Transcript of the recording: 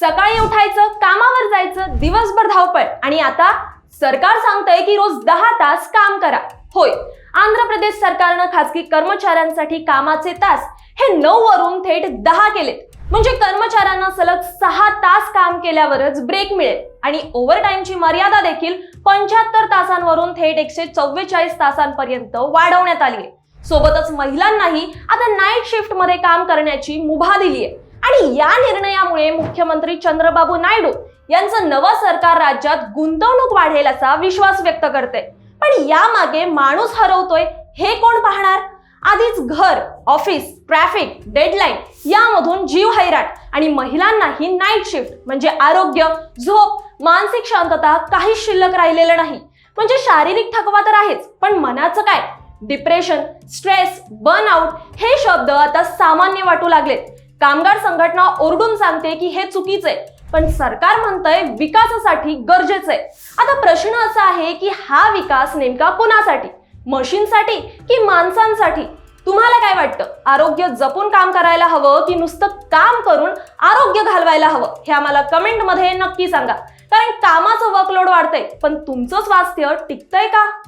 सकाळी उठायचं कामावर जायचं दिवसभर धावपळ. आणि आता सरकार सांगतंय की रोज दहा तास काम करा. होय आंध्र प्रदेश सरकारनं खासगी कर्मचाऱ्यांसाठी कामाचे तास हे नऊ वरून थेट दहा केलेत. म्हणजे कर्मचाऱ्यांना सलग सहा तास काम केल्यावरच ब्रेक मिळेल. आणि ओव्हरटाईमची मर्यादा देखील पंच्याहत्तर तासांवरून थेट एकशे चव्वेचाळीस तासांपर्यंत वाढवण्यात आली आहे सोबतच महिलांनाही आता नाईट शिफ्टमध्ये काम करण्याची मुभा दिली आहे आणि या निर्णयामुळे मुख्यमंत्री चंद्रबाबू नायडू यांचं नवं सरकार राज्यात गुंतवणूक वाढेल असा विश्वास व्यक्त करते. पण यामागे माणूस हरवतोय हे कोण पाहणार? आधीच घर ऑफिस ट्रॅफिक डेडलाईन यामधून जीव हैराट आणि महिलांनाही नाईट शिफ्ट म्हणजे आरोग्य झोप मानसिक शांतता काहीच शिल्लक राहिलेलं नाही. म्हणजे शारीरिक थकवा तर आहेच पण मनाचं काय? डिप्रेशन स्ट्रेस बर्नआउट हे शब्द आता सामान्य वाटू लागलेत. कामगार संघटना ओरडून सांगते की हे चुकीचं आहे. पण सरकार म्हणतंय विकासासाठी गरजेचे आता प्रश्न असा आहे की हा विकास नेमका कोणासाठी? मशीनसाठी की माणसांसाठी? तुम्हाला काय वाटतं? आरोग्य जपून काम करायला हवं की नुसतं काम करून आरोग्य घालवायला हवं? हे आम्हाला कमेंटमध्ये नक्की सांगा. कारण कामाचं वर्कलोड वाढतंय पण तुमचं स्वास्थ्य टिकतंय का?